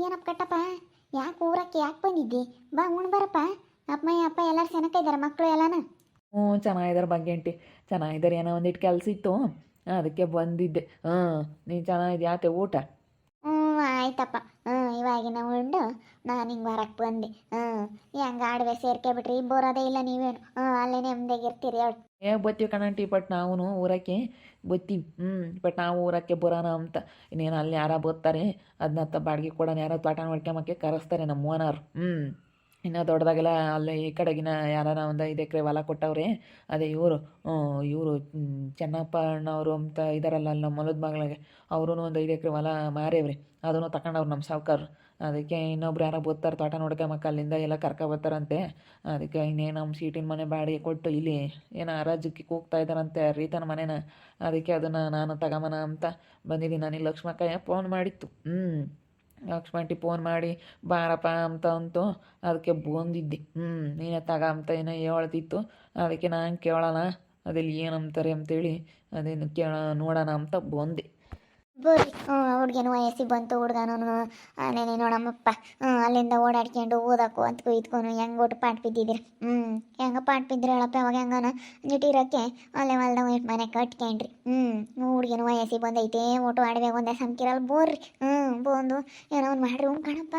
ಏನಪ್ಪ ಕಟ್ಟಪ್ಪ? ಯಾಕೆ ಊರಕ್ಕೆ ಯಾಕೆ ಬಂದಿದ್ದಿ? ಬಾ ಉಣ್ ಬರಪ್ಪ. ಅಪ್ಪ ಅಪ್ಪ ಎಲ್ಲರೂ ಚೆನ್ನಾಗ ಇದ್ದಾರೆ ಮಕ್ಕಳು ಎಲ್ಲಾನ. ಹ್ಞೂ ಚೆನ್ನಾಗಿದ್ದಾರೆ ಭಾಗ್ಯಂಟಿ ಚೆನ್ನಾಗಿದ್ದಾರೆ ಏನೋ ಒಂದಿಟ್ಟು ಕೆಲಸ ಇತ್ತು. ಅದಕ್ಕೆ ಬಂದಿದ್ದೆ. ಹಾಂ ನೀನು ಚೆನ್ನಾಗಿದ್ಯಾ? ಯಾತೆ ಊಟ? ಹ್ಞೂ ಆಯ್ತಪ್ಪ. ಹ್ಞೂ ಇವಾಗಿನ ಉಂಡು. ನಾನು ಹಿಂಗೆ ಬರಕ್ಕೆ ಬಂದೆ. ಹ್ಞೂ ಹೆಂಗೆ ಆಡ್ವೆ ಸೇರ್ಕೆ ಬಿಟ್ರಿ ಬರೋದೇ ಇಲ್ಲ ನೀವೇನು. ಹ್ಞೂ ಅಲ್ಲೇ ನೆಮ್ಮದಿಯಾಗಿರ್ತೀರಿ ಹೇಳಿ ಏ ಬತ್ತೀವಿ ಕಣಂಟಿ ಬಟ್ ನಾವು ಊರಕ್ಕೆ ಬತ್ತೀವಿ. ಹ್ಞೂ ಬಟ್ ನಾವು ಊರಕ್ಕೆ ಬರೋಣ ಅಂತ. ಇನ್ನೇನು ಅಲ್ಲಿ ಯಾರ ಬರ್ತಾರೆ ಅದನ್ನ ಬಾಡಿಗೆ ಕೊಡೋಣ, ಯಾರೋ ತೋಟ ನೋಡ್ಕೊಂಬಕ್ಕೆ ಕರೆಸ್ತಾರೆ ನಮ್ಮ ಓನರ್ ಹ್ಞೂ ಇನ್ನೂ ದೊಡ್ಡದಾಗೆಲ್ಲ ಅಲ್ಲೇ ಈ ಕಡೆಗಿನ ಯಾರಾರ ಒಂದು ಐದು ಎಕರೆ ಹೊಲ ಕೊಟ್ಟವ್ರೆ, ಅದೇ ಇವರು ಇವರು ಚೆನ್ನಪ್ಪ ಅಣ್ಣವರು ಅಂತ ಇದಾರಲ್ಲ ಅಲ್ಲಿ ನಮ್ಮ ಹೊಲದ ಮಗಳಿಗೆ ಅವರು ಒಂದು ಐದು ಎಕರೆ ಹೊಲ ಮಾರೇವ್ರಿ ಅದನ್ನು ತಗೊಂಡವ್ರು ನಮ್ಮ ಸಾವ್ಕಾರ್ರು. ಅದಕ್ಕೆ ಇನ್ನೊಬ್ರು ಯಾರೋ ಬರ್ತಾರೆ ತೋಟ ನೋಡ್ಕೊಂಬಕ್ಕೆ ಅಲ್ಲಿಂದ ಎಲ್ಲ ಕರ್ಕೊ ಬರ್ತಾರಂತೆ. ಅದಕ್ಕೆ ಇನ್ನೇನು ನಮ್ಮ ಸೀಟಿನ ಮನೆ ಬಾಡಿಗೆ ಕೊಟ್ಟು ಇಲ್ಲಿ ಏನೋ ಹರಾಜಕ್ಕೆ ಕೂಗ್ತಾ ಇದ್ದಾರಂತೆ ರೀತನ ಮನೇನ. ಅದಕ್ಕೆ ಅದನ್ನು ನಾನು ತಗೊಂಬನ ಅಂತ ಬಂದಿದ್ದೀನಿ. ನಾನು ಲಕ್ಷ್ಮಕ್ಕಯ್ಯ ಫೋನ್ ಮಾಡಿತ್ತು. ಹ್ಞೂ ಲಕ್ಷ್ಮಂಟಿ ಫೋನ್ ಮಾಡಿ, ಬಾರಪ್ಪ ಅಂತ ಅಂತು ಅದಕ್ಕೆ ಬಂದಿದ್ದೆ. ಹ್ಞೂ ನೀನೇ ತಗ ಅಂತ ಏನೋ ಹೇಳ್ತಿತ್ತು. ಅದಕ್ಕೆ ನಾನು ಕೇಳೋಣ ಅದಲ್ಲಿ ಏನಂತಾರೆ ಅಂತೇಳಿ ಅದೇನು ಕೇಳ ನೋಡೋಣ ಅಂತ ಬಂದೆ. ಬೋರಿ. ಹುಡ್ಗೇನು ವಯಸ್ಸಿಗೆ ಬಂತು ಹುಡುಗನೂ ನೆನೆ ನೋಡಮ್ಮಪ್ಪ. ಅಲ್ಲಿಂದ ಓಡಾಡ್ಕೊಂಡು ಓದಕ್ಕೂ ಅಂತ ಕುಯ್ತ್ಕೊಂಡು ಹೆಂಗೆ ಒಟ್ಟು ಪಾಟ್ ಬಿದ್ದಿದ್ದೀರಿ? ಹ್ಞೂ, ಹೆಂಗೆ ಪಾಟ್ ಬಿದ್ದರೆ ಹೇಳಪ್ಪ, ಅವಾಗ ಹೆಂಗನ? ನಿಟ್ಟಿರೋಕ್ಕೆ ಅಲ್ಲೇ ಹೊಲ್ದ ಒಯ್ಟ್ ಮನೆ ಕಟ್ಕೊಂಡ್ರಿ. ಹ್ಞೂ, ಹುಡುಗೇನು ವಯಸ್ಸಿಗೆ ಬಂದೈತೆ ಓಟು ಆಡ್ಬೇಕು, ಒಂದೇ ಸಂಕಿರಲ್ಲಿ ಬೋರ್ರಿ. ಹ್ಞೂ, ಬಂದು ಏನೋ ಒಂದು ಮಾಡ್ರಿ, ಹ್ಞೂ, ಕಣಪ್ಪ.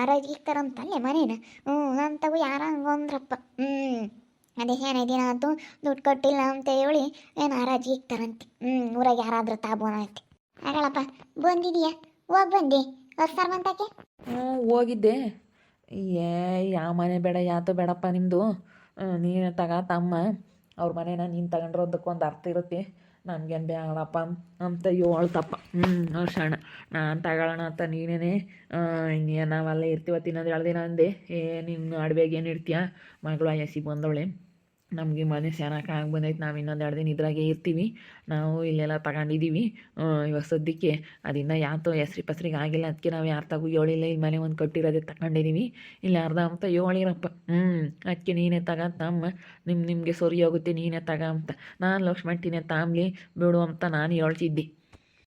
ಆರೋಗ್ಯ ಇಕ್ತಾರಂತಲ್ಲೇ ಮನೇನ? ಹ್ಞೂ, ಅಂತವು ಯಾರ ಹಂಗಂದ್ರಪ್ಪ. ಹ್ಞೂ. ಅದೇ ಏನೇ ಆಯ್ತು ದುಡ್ಡು ಕೊಟ್ಟಿಲ್ಲ ಅಂತ ಹೇಳಿ ಏನು ಹರಾಜಿ ಇಕ್ತಾರಂತೆ ಹ್ಞೂ ಊರಾಗ ಯಾರಾದ್ರೂ ತಾಬೋನಂತೆ ಆಗಲಪ್ಪ ಬಂದಿದೀಯಾ? ಹೋಗಿ ಬಂದೆ. ಹೊಸ್ತಾರ ಬಂತಕ್ಕೆ ಹ್ಞೂ ಹೋಗಿದ್ದೆ. ಏ ಯಾವ ಮನೆ ಬೇಡ ಯಾತು ಬೇಡಪ್ಪ ನಿಮ್ಮದು ನೀನು ತಗ ತಮ್ಮ. ಅವ್ರ ಮನೇನ ನೀನು ತಗೊಂಡ್ರೋದಕ್ಕೆ ಒಂದು ಅರ್ಥ ಇರುತ್ತೆ. ನನಗೇನು ಬೇಡಪ್ಪ ಅಂತ ಹೇಳ್ತಪ್ಪ. ಹ್ಞೂ ಶಣ ನಾನು ತಗೊಳ್ಳೋಣ ಅಂತ ಇನ್ನೇನು ನಾವೆಲ್ಲ ಇರ್ತೀವ ತಿನ್ನೋದು ಎರಡು ದಿನ ಅಂದೆ. ಏ ನಿನ್ನ ಅಡ್ವೆಗೆ ಏನು ಇಡ್ತೀಯ? ಮಗಳು ಐಸಿ ಬಂದವಳೆ. ನಮಗೆ ಮನೆ ಚೆನ್ನಾಗಿ ಆಗಿ ಬಂದೈತೆ, ನಾವು ಇನ್ನೊಂದು ಎರಡು ದಿನ ಇದ್ರಾಗೆ ಇರ್ತೀವಿ. ನಾವು ಇಲ್ಲೆಲ್ಲ ತಗೊಂಡಿದ್ದೀವಿ ಇವಾಗ ಸದ್ಯಕ್ಕೆ ಅದಿನ್ನ ಯಾತೋ ಹೆಸ್ರಿ ಪಸ್ರಿಗೆ ಆಗಿಲ್ಲ. ಅದಕ್ಕೆ ನಾವು ಯಾರು ತಗೋ ಏಳಿಲ್ಲ. ಇಲ್ಲಿ ಮನೆ ಒಂದು ಕಟ್ಟಿರೋದೇ ತಗೊಂಡಿದ್ದೀವಿ ಇಲ್ಲ ಅರ್ಧ ಅಂತ ಏಳಿರಪ್ಪ. ಹ್ಞೂ ಅದಕ್ಕೆ ನೀನೇ ತಗ ತಮ್ಮ ನಿಮ್ಮ ನಿಮಗೆ ಸರಿ ಹೋಗುತ್ತೆ, ನೀನೇ ತಗ ಅಂತ. ನಾನು ಲಕ್ಷ್ಮಣ್ ತಿನ್ನೇ ತಾಮ್ಲಿ ಬಿಡು ಅಂತ ನಾನು ಹೇಳ್ತಿದ್ದೆ.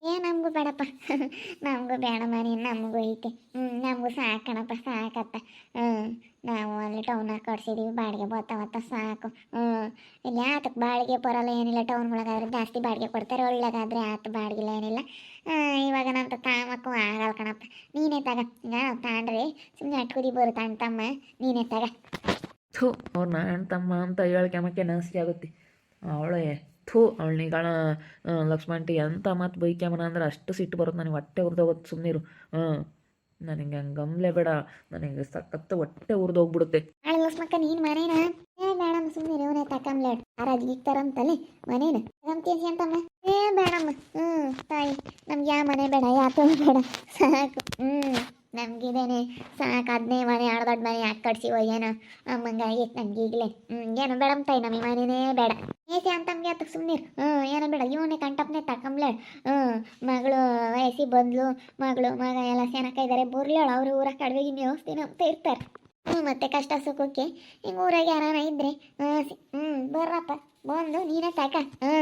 ಏ, ನಮಗೂ ಬೇಡಪ್ಪ. ನಮಗೂ ಬೇಡ ಮನೆ ನಮಗೂ ಐತೆ. ಹ್ಞೂ ನಮಗೂ ಸಾಕಣಪ್ಪ ಸಾಕತ್ತ ಹ್ಞೂ ನಾವು ಅಲ್ಲಿ ಟೌನಾಗ ಕಟ್ಸಿದ್ದೀವಿ ಬಾಡಿಗೆ ಬರ್ತಾವತ್ತ ಸಾಕು. ಹ್ಞೂ ಇಲ್ಲಿ ಆತಕ್ಕೆ ಬಾಡಿಗೆ ಬರೋಲ್ಲ, ಏನಿಲ್ಲ. ಟೌನ್ ಒಳಗಾದ್ರೆ ಜಾಸ್ತಿ ಬಾಡಿಗೆ ಕೊಡ್ತಾರೆ ಒಳ್ಳೆಗಾದ್ರೆ ಆತ ಬಾಡಿಗೆ ಏನಿಲ್ಲ. ಇವಾಗ ನಂತ ತಾಮಕ್ಕೂ ಆಗಲ್ಲ ಕಣಪ್ಪ. ನೀನೇ ತಗ. ಈಗ ತಾಂಡ್ರಿ ಸುಮ್ಮನೆ ಅಟ್ಕುದಿ ಬರು ತಮ್ಮ. ನೀನೇ ತಗ. ಥೂ, ಅವ್ರು ನಾನು ತಮ್ಮ ಅಂತ ಹೇಳ್ಕೊಂಬಕ್ಕೆ ನಾಸಿ ಆಗುತ್ತೆ. ಅವಳೇ. ಥೂ ಅವಳನಿಗಳ ಲಕ್ಷ್ಮಣ್ಟಿ ಎಂಥ ಮಾತು ಬೈಕ್ಯಾಮನ ಅಂದ್ರೆ ಅಷ್ಟು ಸಿಟ್ಟು ಬರುತ್ತೆ ನನಗೆ ಹೊಟ್ಟೆ ಉರಿದೋಗುತ್ತೆ ಸುಮ್ಮನಿರು ಹ್ಞೂ ನನಗೆ ಹಂಗೆ ಗಮ್ಲೆ ಬೇಡ. ನನಗೆ ಸಖತ್ತು ಹೊಟ್ಟೆ ಉರ್ದೋಗ್ಬಿಡುತ್ತೆ ಲಕ್ಷ್ಮಕ್ಕ ನೀನು ಮನೇನ? ಬೇಡಮ್ಮ ಸುಮ್ಮನೆ ಇವನೇ ತಕೊಂಬ್ಲೇಟ್ ಆರಾಜ್ ಇಕ್ತಾರಂತಲ್ಲಿ ಮನೇನ? ತಗೊಂತೀಸಿ ಅಂತಮ್ಮ ಏ, ಬೇಡಮ್ಮ. ಹ್ಞೂ ತಾಯಿ, ನಮ್ಗೆ ಯಾ ಮನೆ ಬೇಡ ಯಾತೋ ಬೇಡ. ಸಾಕು. ಹ್ಞೂ ನಮ್ಗಿದೇನೆ ಸಾಕು ಅದನ್ನೇ ಮನೆ ಆಡ ದೊಡ್ಡ ಮನೆ, ಯಾಕೆ ಕಟ್ಸಿವೋ ಏನೋ. ಅಮ್ಮಂಗಾಗಿ ನಮ್ಗೆ ಈಗಲೇ. ಹ್ಞೂ ಏನೋ ಬೇಡಮ್ಮ ತಾಯಿ ನಮ್ಮ ಮನೆನೇ ಬೇಡ. ಏಸಿ ಅಂತಮ್ಗೆ ಆತಕ್ಕೆ ಸುಮ್ಮನೆ ಹ್ಞೂ ಏನೋ ಬೇಡ. ಇವನೇ ಕಂಟಪ್ನೆ ತಕಂಬ್ಲೆ ಹ್ಞೂ ಮಗಳು ವಯಸ್ಸಿ ಬಂದ್ಲು, ಮಗಳು, ಮಗ ಎಲ್ಲ ಸೇನಕ್ಕ ಇದ್ದಾರೆ ಬರ್ಲೇಳು. ಅವರು ಊರ ಕಡ್ವೆಗಿನ ವ್ಯವಸ್ಥೆ ಅಂತ ಇರ್ತಾರೆ. ಮತ್ತೆ ಕಷ್ಟ ಸುಖಕ್ಕೆ. ಹಿಂಗೆ ಊರಾಗ ಯಾರಾನ ಇದ್ರೆ ಹ್ಞೂ ಬರ್ರಪ್ಪ, ಬಂದು ನೀನೇ ತಕ ಹ್ಞೂ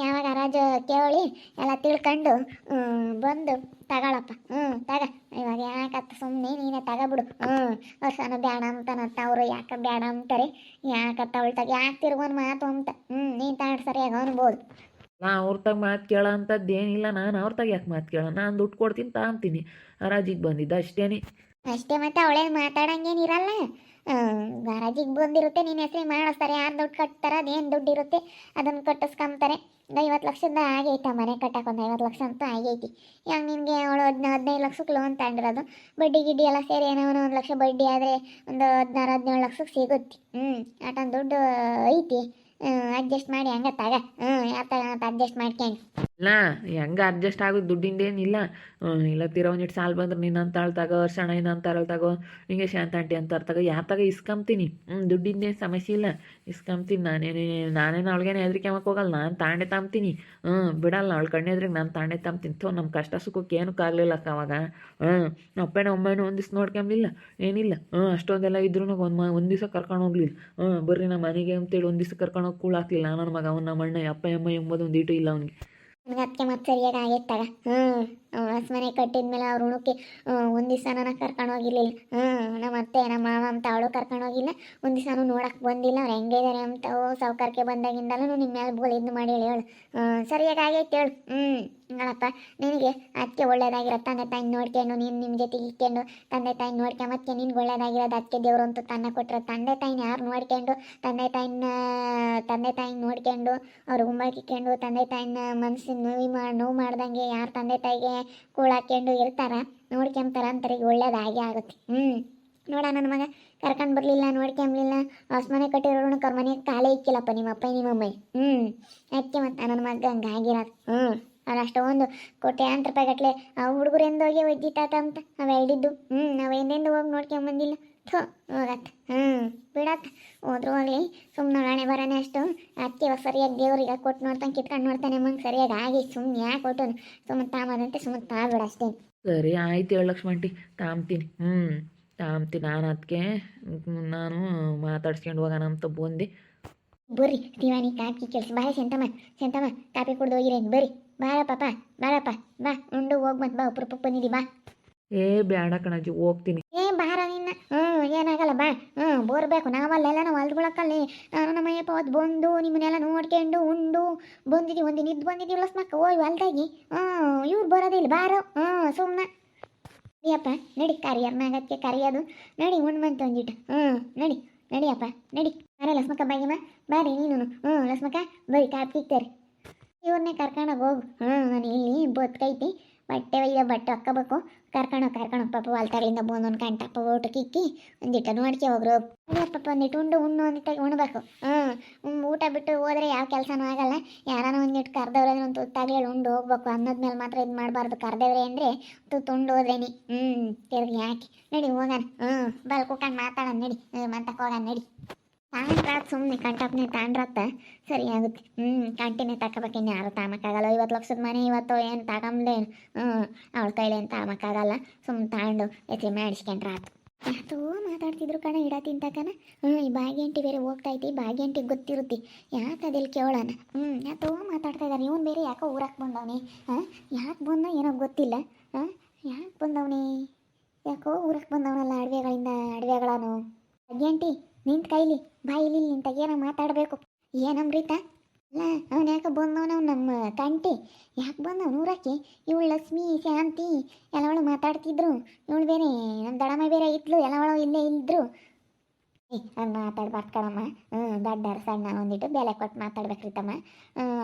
ಯಾವಾಗ ಹರಾಜು ಕೇಳಿ ಎಲ್ಲ ತಿಳ್ಕೊಂಡು ಬಂದು ತಗೊಳಪ್ಪ. ಹ್ಞೂ ತಗ. ಇವಾಗ ಯಾಕತ್ತ ಸುಮ್ಮನೆ ನೀನೇ ತಗೊಬಿಡು. ಹ್ಞೂ ಹೊಸನ ಬೇಡ ಅಂತಾನತ್ತ ಅವರು ಯಾಕೆ ಬೇಡ ಅಂತಾರೆ. ಯಾಕತ್ತ ಅವಳು ತಗ, ಯಾಕೆ ಮಾತು ಅಂತ. ಹ್ಞೂ ನೀನು ಸರಿಯಾಗಿ ಅನ್ಬೋದು. ನಾ ಅವ್ರತಾಗ ಮಾತು ಕೇಳೋ ಏನಿಲ್ಲ ನಾನು ಅವ್ರ ತಾಗ ಯಾಕೆ ಮಾತು ಕೇಳೋ? ನಾನು ದುಡ್ಡು ಕೊಡ್ತೀನಿ ತಾಂತೀನಿ ಹರಾಜಿಗೆ ಬಂದಿದ್ದ ಅಷ್ಟೇನೆ. ಅಷ್ಟೇ ಮತ್ತೆ ಅವಳೇ ಮಾತಾಡಂಗೇನಿರಲ್ಲ. ಗರಾಜಿಗೆ ಬಂದಿರುತ್ತೆ ನಿನ್ನ ಹೆಸರು ಮಾಡಿಸ್ತಾರೆ, ಯಾರು ದುಡ್ಡು ಕಟ್ತಾರೆ, ಅದೇನು ದುಡ್ಡು ಇರುತ್ತೆ ಅದನ್ನು ಕಟ್ಟಿಸ್ಕೊಂತಾರೆ ಐವತ್ತು ಲಕ್ಷದ ಆಗೈತೆ ಮನೆ ಕಟ್ಟಕ್ಕೆ ಒಂದು ಐವತ್ತು ಲಕ್ಷ ಅಂತೂ ಆಗೈತಿ. ಈಗ ನಿನಗೆ ಅವಳು ಹದಿನ, ಹದಿನೈದು ಲಕ್ಷಕ್ಕೆ ಲೋನ್ ತಗೊಂಡಿರೋದು? ಬಡ್ಡಿ ಗಿಡ್ಡಿ ಎಲ್ಲ ಸೇರಿ ಏನೋ ಒಂದು ಲಕ್ಷ ಬಡ್ಡಿ ಆದರೆ ಒಂದು ಹದಿನಾರು, ಹದಿನೇಳು ಲಕ್ಷಕ್ಕೆ ಸಿಗುತ್ತೆ. ಹ್ಞೂ ಆಟೊಂದು ದುಡ್ಡು ಐತಿ. ಅಡ್ಜಸ್ಟ್ ಮಾಡಿ ಹಂಗೆ ತಗ. ಹ್ಞೂ ಯಾವ ಅಡ್ಜಸ್ಟ್ ಮಾಡ್ಕೊಂಡು ಇಲ್ಲ, ಹೆಂಗೆ ಅಡ್ಜಸ್ಟ್ ಆಗೋದು ದುಡ್ಡಿಂದೇನಿಲ್ಲ ಇಲ್ಲ ತಿರ ಒಂದಿಟ್ಟು ಸಾಲ ಬಂದ್ರೆ ನಿನ್ನ ಅಂತಾಳು ತಗೋ ವರ್ಷಣ ಇನ್ನಂತಾಳು ತಗೋ, ಹಿಂಗೆ ಶಾಂತ ಆಂಟಿ ಅಂತಾರೆ ತಗೋ, ಯಾರ ತಗೋ ಇಸ್ಕೊಂತೀನಿ ಹ್ಞೂ ದುಡ್ಡಿಂದೇನು ಸಮಸ್ಯೆ ಇಲ್ಲ. ಇಸ್ಕೊಂತೀನಿ ನಾನೇನೇ ನಾನೇನು ಅವಳಿಗೇನು ಹೆದ್ರಿಕೆಮಕ್ಕೆ ಹೋಗಲ್ಲ, ನಾನು ತಾಂಡೆ ತಾಂಬ್ತೀನಿ. ಹ್ಞೂ ಬಿಡಲ್ಲ, ಅವಳು ಕಣ್ಣೆದ್ರಿಗೆ ನಾನು ತಾಂಡೆ ತಾಂಬ್ತೀನಿ. ಥೋ ನಮ್ಮ ಕಷ್ಟ ಸುಖಕ್ಕೆ ಏನಕ್ಕೆ ಆಗಲಿಲ್ಲ ಅವಾಗ. ಹ್ಞೂ ಅಪ್ಪನ ಒಮ್ಮೆನೂ ಒಂದು ದಿವ್ಸ ನೋಡ್ಕೊಂಬಿಲ್ಲ ಏನಿಲ್ಲ. ಹ್ಞೂ ಅಷ್ಟೊಂದೆಲ್ಲ ಇದ್ರೂ ಒಂದು ಒಂದು ದಿವಸ ಕರ್ಕೊಂಡು ಹೋಗ್ಲಿಲ್ಲ ಹ್ಞೂ ಬರ್ರಿ ನಮ್ಮ ಮನೆಗೆ ಅಂತೇಳಿ ಒಂದು ದಿವಸ ಕರ್ಕೊಂಡು ಹೋಗಿ ಕೂಳಾಕ್ಲಿಲ್ಲ ನನ್ನ ಮಗ, ಅವ್ನ, ನಮ್ಮ ಅಣ್ಣ, ಅಪ್ಪ, ಅಮ್ಮ ಎಂಬುದು ಒಂದು ಈಟು ಇಲ್ಲ ಅವ್ನಿಗೆ. ನನಗೆ ಅದಕ್ಕೆ ಮತ್ತೆ ಸರಿಯಾಗಿ ಆಗೈತೆ ತಗ ಹ್ಞೂ ಹಸ್ಮನೆ ಕಟ್ಟಿದ್ಮೇಲೆ ಅವ್ರ ಉಣಕ್ಕೆ ಒಂದು ದಿವಸ ನನ್ನ ಕರ್ಕೊಂಡು ಹೋಗಿರ್ಲಿಲ್ಲ. ನಮ್ಮ ಅತ್ತೆ ನಮ್ಮ ಮಾವ ಅಂತ ಅವಳು ಕರ್ಕೊಂಡು ಹೋಗಿಲ್ಲ. ಒಂದು ನೋಡಕ್ಕೆ ಬಂದಿಲ್ಲ. ಅವ್ರು ಹೆಂಗೆ ಇದ್ದಾರೆ ಅಂತ ಸೌಕರ್ಕೆ ಬಂದಾಗಿಂದಲೂ ನಿಮ್ಮ ಮೇಲೆ ಬೋಲ್ ಇದು ಮಾಡಿ ಹೇಳಿ. ಹೇಳು ಸರಿಯಾಗಿ ಆಗೈತೆ ಹೇಳು. ಹ್ಞೂ ನೋಡಪ್ಪ, ನಿನಗೆ ಅದಕ್ಕೆ ಒಳ್ಳೇದಾಗಿರೋ ತಂದೆ ತಾಯಿ ನೋಡ್ಕೊಂಡು, ನೀನು ನಿಮ್ಮ ಜೊತೆಗೆ ಇಟ್ಕೊಂಡು ತಂದೆ ತಾಯಿ ನೋಡ್ಕೊಂಬತ್ತೆ ನಿನ್ಗೆ ಒಳ್ಳೇದಾಗಿರೋದು ಅದಕ್ಕೆ ದೇವ್ರು ಅಂತೂ ತನ್ನ ಕೊಟ್ಟರೆ ತಂದೆ ತಾಯಿನ ಯಾರು ನೋಡ್ಕೊಂಡು, ತಂದೆ ತಾಯಿನ ತಂದೆ ತಾಯಿನ ನೋಡ್ಕೊಂಡು, ಅವ್ರು ಉಂಬಾಕಿಕೊಂಡು ತಂದೆ ತಾಯಿನ ಮನಸ್ಸಿನ ನೋವಿ ಮಾಡಿ ನೋವು ಮಾಡ್ದಂಗೆ ಯಾರು ತಂದೆ ತಾಯಿಗೆ ಕೂಳಾಕೊಂಡು ಇರ್ತಾರ ನೋಡ್ಕೊಂತಾರ ಅಂತಾರೆ ಒಳ್ಳೇದಾಗೆ ಆಗುತ್ತೆ. ಹ್ಞೂ ನೋಡ ನನ್ನ ಮಗ, ಕರ್ಕೊಂಡು ಬರಲಿಲ್ಲ, ನೋಡ್ಕೊಂಬಲಿಲ್ಲ ಹೊಸ್ಮನೆ ಕಟ್ಟಿರೋಣ ಕರ್ಮನೆಗೆ ಮನೆಗೆ ಕಾಲೇ ಇಕ್ಕಿಲ್ಲಪ್ಪ ನಿಮ್ಮ ಅಪ್ಪ, ನಿಮ್ಮ ಅಮ್ಮ. ಹ್ಞೂ ಅದಕ್ಕೆ ಮತ್ತೆ ನನ್ನ ಮಗ ಹಂಗೆ ಆಗಿರೋದು. ಹ್ಞೂ ಅವ್ರು ಅಷ್ಟೊಂದು ಕೋಟ್ಯಾಂತರ ರೂಪಾಯಿ ಗಟ್ಲೆ ಆ ಹುಡುಗರು ಹೋಗಿ ತಾತ ಅಂತ ನಾವು ಹೇಳಿದ್ದು. ಹ್ಞೂ ನಾವು ಎಂದೆಂದು ಹೋಗಿ ನೋಡ್ಕೊಂಬಂದಿಲ್ಲ. ಥೋ ಹ್ಮ್ ಹ್ಞೂ ಬಿಡತ್ತ. ಹೋದ್ರು ಹೋಗ್ಲಿ ಸುಮ್ಮನೆ ಬರೋಣ ಅಷ್ಟು. ಅದಕ್ಕೆ ಸರಿಯಾಗಿ ದೇವ್ರಿಗೆ ಕೊಟ್ಟು ನೋಡ್ತಾನೆ ಕಿತ್ಕೊಂಡು ನೋಡ್ತಾನೆ ಮಂಗೆ ಸರಿಯಾಗಿ ಆಗಿ ಸುಮ್ಮನೆ ಯಾಕೆ ಕೊಟ್ಟು ಸುಮ್ಮನೆ ತಾಮದಂತೆ ಸುಮ್ಮನೆ ತಾ ಬಿಡ ಅಷ್ಟೇ. ಸರಿ ಆಯ್ತು ಹೇಳು ಲಕ್ಷ್ಮಂಟಿ. ತಾಮ್ತೀನಿ. ಹ್ಞೂ ತಾಂಬ್ತೀನಿ ನಾನು ಅದಕ್ಕೆ ನಾನು ಮಾತಾಡ್ಸ್ಕೊಂಡು ಹೋಗೋಣ ಅಂತ ಬಂದೆ. ಬರ್ರಿ ದಿವಾನಿ ಕಾಕಿ ಕೆಲಸ ಬಾಯ್ ಸೆಂತಮ್ಮ ಸೆಂತಮ್ಮ ಕಾಪಿ ಕುಡ್ದು ಹೋಗಿರೇನು? ಬರ್ರಿ. ಬಾರ ಪಾಪ ಬಾರಪ್ಪ ಬಾ ಉಂಡು ಹೋಗ್ ಬಂದು ಬಾ ಉಪ್ರಪ್ಪ ಬಂದಿದ್ದಿ ಬಾ. ಏ ಬೇಡ ಕಣಜ್ಜಿ ಹೋಗ್ತೀನಿ. ಏ ಏನಾಗಲ್ಲ, ಬಾ. ಹ್ಞೂ ಬೋರ್ಬೇಕು. ನಾವಲ್ಲೆಲ್ಲ ನಾವು ನಾನು ನಮ್ಮ ಅಯ್ಯಪ್ಪ ಅವತ್ತು ಬಂದು ನಿಮ್ಮನ್ನೆಲ್ಲ ನೋಡ್ಕೊಂಡು ಉಂಡು ಬಂದಿದ್ದೀವಿ ಒಂದು ನಿದ್ದು ಬಂದಿದ್ದೀವಿ ಲಸ್ಮಕ್ಕ ಹೋಯ್ ಹೊಲ್ದಾಗಿ ಹ್ಞೂ ಇವ್ರು ಬರೋದಿಲ್ಲ ಬಾರೋ. ಹ್ಞೂ ಸುಮ್ಮನೆ ಅಯ್ಯಪ್ಪ ನಡಿ. ಕರಿಯರ್ನಾಗಕ್ಕೆ ಕರಿಯೋದು ನಡಿ ಉಂಡು ಬಂತು ಒಂದಿಟ್ಟು. ಹ್ಞೂ ನಡಿ ನಡಿಯಪ್ಪ ನಡಿ. ಅರೆ ಲಸ್ಮಕ್ಕ ಬಾಗಿಮ್ಮ ಬಾರಿ ನೀನು. ಹ್ಞೂ ಲಸ್ಮಕ್ಕ ಬರೀ ಕಾಪಿ ಸಿಗ್ತಾರೆ ಇವ್ರನ್ನೇ ಕರ್ಕೊಂಡೋಗಿ ಹೋಗು. ಹ್ಞೂ ನಾನು ಇಲ್ಲಿ ಬದುಕೈತಿ. ಬಟ್ಟೆ ಒಯ್ದ, ಬಟ್ಟೆ ಹಾಕೋಬೇಕು ಕರ್ಕೊಂಡು ಕರ್ಕೊಂಡು ಪಾಪ ವಾಲ್ತಾರಿಂದ ಬಂದೊಂದು ಕಂಟಪ್ಪ ಊಟ ಕಿಕ್ಕಿ, ಒಂದಿಟ್ಟು ನೋಡ್ಕೆ ಹೋಗ್ರು ಪಾಪ ಒಂದಿಟ್ಟು ಉಂಡು ಉಣ್ಣು ಒಂದಿಟ್ಟಾಗಿ ಉಣ್ಬೇಕು. ಹ್ಞೂ ಊಟ ಬಿಟ್ಟು ಹೋದ್ರೆ ಯಾವ ಕೆಲಸನೂ ಆಗಲ್ಲ. ಯಾರಾನ ಒಂದಿಟ್ಟು ಕರ್ದವ್ರೆ ಅಂದ್ರೆ ಒಂದು ತುತ್ತಾಗ್ಲಿ ಉಂಡು ಹೋಗ್ಬೇಕು. ಅನ್ನೋದ್ ಮೇಲೆ ಮಾತ್ರ ಇದು ಮಾಡಬಾರ್ದು. ಕರ್ದವ್ರೆ ಅಂದರೆ ತುತ್ತು ಉಂಡು ಹೋದ್ರೇನಿ ಹ್ಞೂ ತಿರ್ಗಿ ಹಾಕಿ. ನಡಿ ಹೋಗೋಣ. ಹ್ಞೂ ಬಲ್ ಕುಕ್ಕಂಡು ಮಾತಾಡೋಣ. ನಡಿ. ಮಂತಕ್ಕೆ ಹೋಗೋಣ. ನಡಿ. ತಾಂಡ್ರಾತ್ ಸುಮ್ಮನೆ ಕಂಟಪ್ನೆ ತಾಂಡ್ರತ್ತ ಸರಿ ಆಗುತ್ತೆ. ಹ್ಞೂ ಕಂಟಿನ್ಯೂ ತಗೋಬೇಕಿನ್ನು ಯಾರು ತಾಮಕ್ಕಾಗಲ್ಲ. ಇವತ್ತು ಲಕ್ಷದ ಮನೆ, ಇವತ್ತು ಏನು ತಗೊಂಬ್ಲೇನು ಹ್ಞೂ ಅವಳ ಕೈಲಿ ಏನು ತಾಮಕ್ಕಾಗಲ್ಲ. ಸುಮ್ಮನೆ ತಾಂಡು ಎತ್ತಿ ಮಾಡಿಸ್ಕೊಂಡ್ರೆ ಆತು. ಯಾತೋ ಮಾತಾಡ್ತಿದ್ರು ಕಣ ಇಡ ತಿಂತಕನ. ಹ್ಞೂ ಈ ಭಾಗ್ಯಂಟಿ ಬೇರೆ ಹೋಗ್ತಾ ಐತಿ ಭಾಗ್ಯಂಟಿಗೆ ಗೊತ್ತಿರುತ್ತೆ. ಯಾಕೆ ಅದಿಲ್ಲಿ ಕೇಳೋಣ? ಹ್ಞೂ ಯಾತೋ ಮಾತಾಡ್ತಾ ಇದ್ದಾರೆ ಇವನು ಬೇರೆ ಯಾಕೋ ಊರಕ್ಕೆ ಬಂದವನಿ? ಹಾಂ, ಯಾಕೆ ಬಂದ ಏನೋ ಗೊತ್ತಿಲ್ಲ. ಹಾಂ, ಯಾಕೆ ಬಂದವನಿ? ಯಾಕೋ ಊರಕ್ಕೆ ಬಂದವನಲ್ಲ ಅಡವೆಗಳಿಂದ, ಅಡವೆಗಳನು? ಭಾಗ್ಯಂಟಿ ನಿಂತ ಕೈಲಿ ಬಾಯಿಲಿ ನಿಂತ ಏನೋ ಮಾತಾಡಬೇಕು. ಏನಮ್ರಿತ ಅಲ್ಲ, ಅವನು ಯಾಕೆ ಬಂದವನವ್ ನಮ್ಮ ಕಂಟಿ? ಯಾಕೆ ಬಂದವ್ ನೂರಕ್ಕೆ ಇವಳು ಲಕ್ಷ್ಮಿ, ಶಾಂತಿ, ಎಲ್ಲವಳು ಮಾತಾಡ್ತಿದ್ರು. ಇವಳು ಬೇರೆ ನಮ್ಮ ದಡಮ ಬೇರೆ ಇದ್ಲು, ಎಲ್ಲವಳು ಇಲ್ಲೇ ಇದ್ರು ಮಾತಾಡ್ಬಾರ್ದು ಕಣಮ್ಮ. ಹ್ಞೂ ದೊಡ್ಡರ ಸಣ್ಣ ಒಂದಿಟ್ಟು ಬೆಲೆ ಕೊಟ್ಟು ಮಾತಾಡ್ಬೇಕ್ರಿ ತಮ್ಮ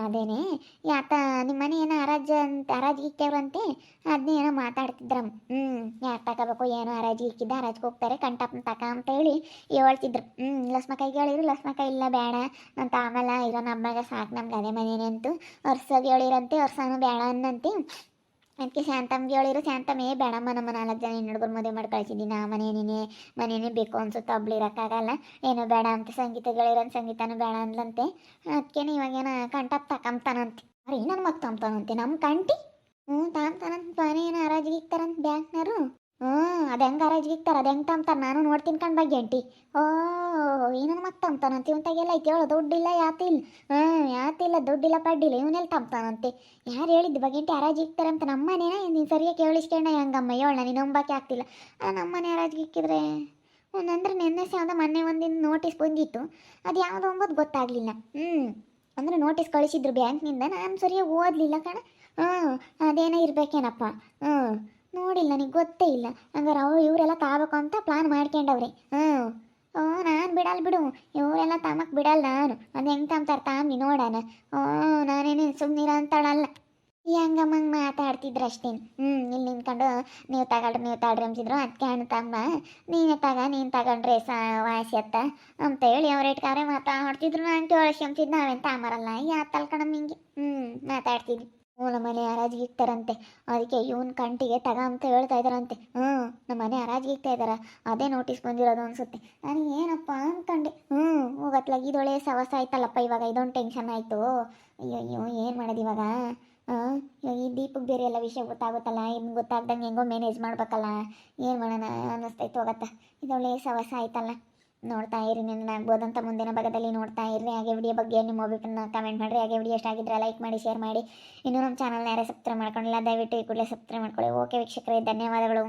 ಅದೇನೆ. ಯಾತ ನಿಮ್ಮ ಮನೆ ಏನೋ ಅರಾಜ ಅಂತ ಹರಾಜಿಗೆ ಇಕ್ಕ್ಯವ್ರಂತೆ ಅದನ್ನೇ ಏನೋ ಮಾತಾಡ್ತಿದ್ರಮ್ಮ ಹ್ಞೂ ಯಾಕೆ ತಗೋಬೇಕು ಏನೋ ಹರಾಜಿಗೆ ಇಕ್ಕಿದ್ದ ಹರಾಜ್ಗೆ ಹೋಗ್ತಾರೆ ಕಂಟಪ್ಪನ ತಕ ಅಂತ ಹೇಳಿ ಹೇಳ್ತಿದ್ರು. ಹ್ಞೂ ಲಸ್ಮಕಾಯಿಗೆ ಹೇಳಿದ್ರು ಲಸ್ಮಕಾಯಿ ಇಲ್ಲ ಬೇಡ ಅಂತ ಆಮೇಲೆ ಇರೋ ನಮ್ಮಾಗ ಸಾಕು ನಮ್ಗೆ ಅದೇ ಮನೇನೆ ಅಂತೂ. ವರ್ಷಗೆ ಹೇಳಿರಂತೆ ವರ್ಷನೂ ಬೇಡ ಅನ್ನಂತೆ. ಅದಕ್ಕೆ ಶಾಂತಮ್ಗೆ ಹೇಳಿರು ಶಾಂತಮ್ಮೇ ಬೇಡಮ್ಮ, ನಮ್ಮ ನಾಲ್ಕು ಜನ ಹೆಣ್ಣುಡುಗರು ಮದುವೆ ಮಾಡಿ ಕಳಿಸಿದ್ದೀನಿ. ಆ ಮನೇನೇ ಮನೇನೇ ಬೇಕು ಅನ್ಸುತ್ತೆ, ಒಬ್ಳು ಇರೋಕ್ಕಾಗಲ್ಲ ಏನೋ ಬೇಡ ಅಂತ ಸಂಗೀತಗಳಿರೋ ಸಂಗೀತನೂ ಬೇಡ ಅಂದ್ಲಂತೆ. ಅದಕ್ಕೆ ಇವಾಗೇನ ಕಂಟಪ್ ತಕೊಂತಾನಂತೆ ಅರೆ ನನ್ನ ಮಗ ತಂತಾನಂತೆ ನಮ್ಮ ಕಂಟಿ? ಹ್ಞೂ ತಾಂತಾನಂತ ಮನೆ ಏನೋ ಹರಾಜಿಗೆ ಇಕ್ತಾರಂತ ಬ್ಯಾಂಕ್ನವರು. ಅದು ಹೆಂಗೆ ಹರಾಜಿಗೆ ಇಕ್ತಾರ, ಅದು ಹೆಂಗೆ ತಂತಾರೆ ನಾನು ನೋಡ್ತೀನಿ ಕಣ್ ಬಗ್ಗೆ ಅಂಟಿ ಓ ಏನನ್ನ ಮತ್ತೆ ತಂತಾನಂತೆ ಇವಂತಾಗೆಲ್ಲ ಐತೆ. ಹೇಳೋ ದುಡ್ಡಿಲ್ಲ ಯಾತಿಲ್ಲ ಹ್ಞೂ ಯಾತಿಲ್ಲ, ದುಡ್ಡಿಲ್ಲ, ಪಡ್ಡಿಲ್ಲ. ಇವನೆಲ್ಲ ತಂತಾನಂತೆ ಯಾರು ಹೇಳಿದ್ದು ಬಗೆಂಟಿ ಹರಾಜಿಗೆ ಇಕ್ತಾರಂತ ನಮ್ಮ ಮನೇನ ನೀನು ಸರಿಯಾಗಿ ಕೇಳಿಸ್ಕೊಂಡ ಹೆಂಗಮ್ಮ? ಹೇಳ ನೀನು ನಂಬಕ್ಕೆ ಆಗ್ತಿಲ್ಲ. ಆ, ನಮ್ಮ ಮನೆ ಹರಾಜಿಗೆ ಇಕ್ಕಿದ್ರೆ ಒಂದಂದ್ರೆ ನೆನ್ನೆ ಯಾವ್ದೋ ಮೊನ್ನೆ ಒಂದಿನ ನೋಟಿಸ್ ಬಂದಿತ್ತು. ಅದು ಯಾವುದೋ ಅಂಬೋದು ಗೊತ್ತಾಗಲಿಲ್ಲ. ಹ್ಞೂ ಅಂದರೆ ನೋಟಿಸ್ ಕಳಿಸಿದ್ರು ಬ್ಯಾಂಕ್ನಿಂದ ನಾನು ಸರಿಯಾಗಿ ಓದಲಿಲ್ಲ ಕಣ. ಹ್ಞೂ ಅದೇನೋ ಇರಬೇಕೇನಪ್ಪ? ಹ್ಞೂ ನೋಡಿಲ್ಲ, ನನಗೆ ಗೊತ್ತೇ ಇಲ್ಲ. ಹಂಗಾರೆ ಅವು ಇವರೆಲ್ಲ ತಾಬೇಕು ಅಂತ ಪ್ಲಾನ್ ಮಾಡ್ಕೊಂಡವ್ರಿ. ಹ್ಞೂ ಓ, ನಾನು ಬಿಡಲ್ಲ ಬಿಡು. ಇವರೆಲ್ಲ ತಾಮಕ್ಕೆ ಬಿಡಲ್ಲ ನಾನು. ಅದು ಹೆಂಗೆ ತಾಮ್ತಾರೆ ತಾಮಿ ನೋಡೋಣ. ಓ, ನಾನೇನು ಸುಮ್ಮನಿರ ಅಂತಾಳಲ್ಲ ಹಂಗಮ್ಮಂಗೆ ಮಾತಾಡ್ತಿದ್ರು ಅಷ್ಟೇನು ಹ್ಞೂ ಇಲ್ಲಿ ನಿಂತ್ಕೊಂಡು ನೀವು ತಗೊಳ್ರಿ ನೀವು ತಗೊಳ್ರಿ ಅಂತಿದ್ರು ಅದಕ್ಕೆ ಅಣ್ಣ ತಮ್ಮ, ನೀನೇ ತಗ, ನೀನು ತಗೊಂಡ್ರೆ ಸ ಅಂತ ಹೇಳಿ ಅವ್ರ ಇಟ್ಕಾರೆ ಮಾತಾಡ್ತಿದ್ರು. ನಾನು ಕೇಳಿಸಿ ಅಂತಿದ್ದು ನಾವೇನು ತಾಮರಲ್ಲ ಯಾ ತಲ್ಕಣಮ್ಮ ಹಿಂಗೆ ಹ್ಞೂ ಮಾತಾಡ್ತಿದ್ವಿ. ಮೂಲ ಮನೆ ಹರಾಜಿಗೆ ಇಕ್ತಾರಂತೆ. ಅದಕ್ಕೆ ಇವನ್ ಕಂಟಿಗೆ ತಗ ಅಂತ ಹೇಳ್ತಾ ಇದಾರಂತೆ ಹ್ಞೂ, ನಮ್ಮ ಮನೆ ಹರಾಜಿಗೆ ಇಕ್ತಾ ಇದ್ದಾರ? ಅದೇ ನೋಟಿಸ್ ಬಂದಿರೋದು ಅನ್ಸುತ್ತೆ. ನನಗೆ ಏನಪ್ಪ ಅನ್ಕೊಂಡೆ. ಹ್ಞೂ, ಹೋಗತ್ಲಾಗ ಇದೊಳೆ ಸವಸ ಆಯ್ತಲ್ಲಪ್ಪ ಇವಾಗ, ಇದೊಂದು ಟೆನ್ಷನ್ ಆಯಿತು. ಅಯ್ಯೋ ಅಯ್ಯೋ, ಏನು ಮಾಡೋದು ಇವಾಗ? ಹಾಂ ಈ ದೀಪಕ್ಕೆ ಬೇರೆ ಎಲ್ಲ ವಿಷಯ ಗೊತ್ತಾಗುತ್ತಲ್ಲ ಇನ್ನು ಗೊತ್ತಾಗ್ದಂಗೆ ಹೆಂಗೋ ಮ್ಯಾನೇಜ್ ಮಾಡ್ಬೇಕಲ್ಲ. ಏನು ಮಾಡೋಣ ಅನ್ನಿಸ್ತೈತೆ ಹೋಗತ್ತ ಇದೊಳ್ಳೆ ಸವಸ ಆಯ್ತಲ್ಲ. ನೋಡ್ತಾ ಇರಿ ಆಗ್ಬೋದಂತ ಮುಂದಿನ ಭಾಗದಲ್ಲಿ ನೋಡ್ತಾ ಇರಿ. ಹಾಗೆ ವಿಡಿಯೋ ಬಗ್ಗೆ ನಿಮ್ಮ ಅಭಿಪ್ರಾಯ ಕಮೆಂಟ್ ಮಾಡಿರಿ. ಹಾಗೆ ವಿಡಿಯೋ ಆಗಿದ್ರೆ ಲೈಕ್ ಮಾಡಿ ಶೇರ್ ಮಾಡಿ. ಇನ್ನೂ ನಮ್ಮ ಚಾನಲ್ನ ಯಾರೇ ಸಬ್ಸ್ಕ್ರೈಬ್ ಮಾಡ್ಕೊಂಡಿಲ್ಲ, ದಯವಿಟ್ಟು ಈ ಕೂಡಲೇ ಸಬ್ಸ್ಕ್ರೈಬ್ ಮಾಡ್ಕೊಳ್ಳಿ. ಓಕೆ ವೀಕ್ಷಕರೇ, ಧನ್ಯವಾದಗಳು.